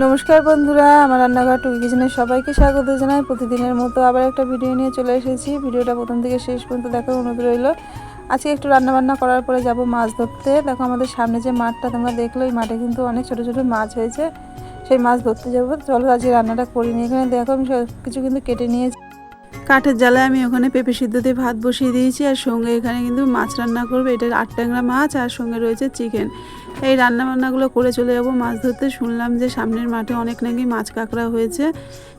নমস্কার বন্ধুরা, আমার রান্নাঘর টুকি কিচেনের সবাইকে স্বাগত জানাই। প্রতিদিনের মতো আবার একটা ভিডিও নিয়ে চলে এসেছি। ভিডিওটা প্রথম থেকে শেষ পর্যন্ত দেখার অনুরোধ রইল। আজকে একটু রান্নাবান্না করার পরে যাব মাছ ধরতে। দেখো আমাদের সামনে যে মাঠটা তোমরা দেখল এই মাঠে কিন্তু অনেক ছোট ছোট মাছ হয়েছে। সেই মাছ ধরতে যাব। চলো আজকে রান্নাটা করিনি এখানে। দেখো আমি সব কিছু কিন্তু কেটে নিয়েছি। কাঠের জ্বালায় আমি ওখানে পেঁপে সিদ্ধ দিয়ে ভাত বসিয়ে দিয়েছি, আর সঙ্গে এখানে কিন্তু মাছ রান্না করবে। এটা আট ট্যাংরা মাছ, আর সঙ্গে রয়েছে চিকেন। এই রান্না বান্নাগুলো করে চলে যাব মাছ ধরতে। শুনলাম যে সামনের মাঠে অনেক নাকি মাছ কাঁকড়া হয়েছে।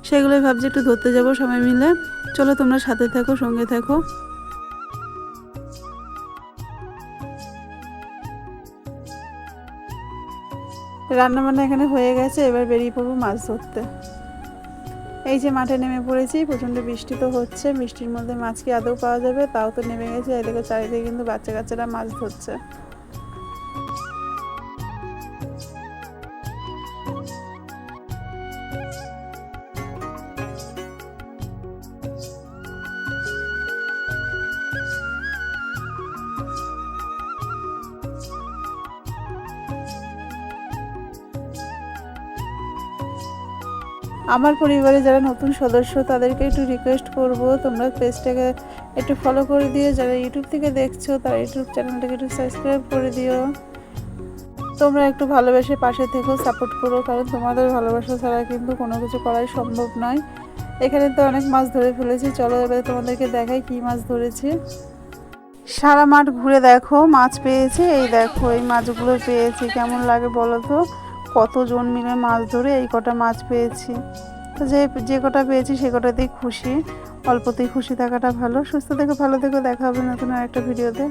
সেগুলোই ভাবছি একটু ধরতে যাব সবাই মিলে। চলো তোমরা সাথে থাকো, সঙ্গে থাকো। রান্না বান্না এখানে হয়ে গেছে, এবার বেরিয়ে পড়ব মাছ ধরতে। এই যে মাঠে নেমে পড়েছি, প্রচণ্ড বৃষ্টি তো হচ্ছে, বৃষ্টির মধ্যে মাছ কি আদৌ পাওয়া যাবে? তাও তো নেমে গেছে, এদিকে চারিদিকে কিন্তু বাচ্চা কাচ্চারা মাছ ধরছে। আমার পরিবারে যারা নতুন সদস্য, তাদেরকে একটু রিকোয়েস্ট করব। তোমরা পেজটাকে একটু ফলো করে দিও। যারা ইউটিউব থেকে দেখছ, তারা ইউটিউব চ্যানেলটাকে একটু সাবস্ক্রাইব করে দিও। তোমরা একটু ভালোবেসে পাশে থেকেও সাপোর্ট করো, কারণ তোমাদের ভালোবাসা ছাড়া কিন্তু কোনো কিছু করাই সম্ভব নয়। এখানে তো অনেক মাছ ধরে ফেলেছি। চলো এবারে তোমাদেরকে দেখাই কি মাছ ধরেছি। সারা মাঠ ঘুরে দেখো, মাছ পেয়েছি। এই দেখো, এই মাছগুলো পেয়েছি। কেমন লাগে বলো তো? কতজন মিলে মাছ ধরে এই কটা মাছ পেয়েছি। তো যে যে কটা পেয়েছি সে কটাতেই খুশি। অল্পতেই খুশি থাকাটা ভালো। সুস্থ থেকে, ভালো থেকে। দেখা হবে নতুন আর একটা ভিডিওতে।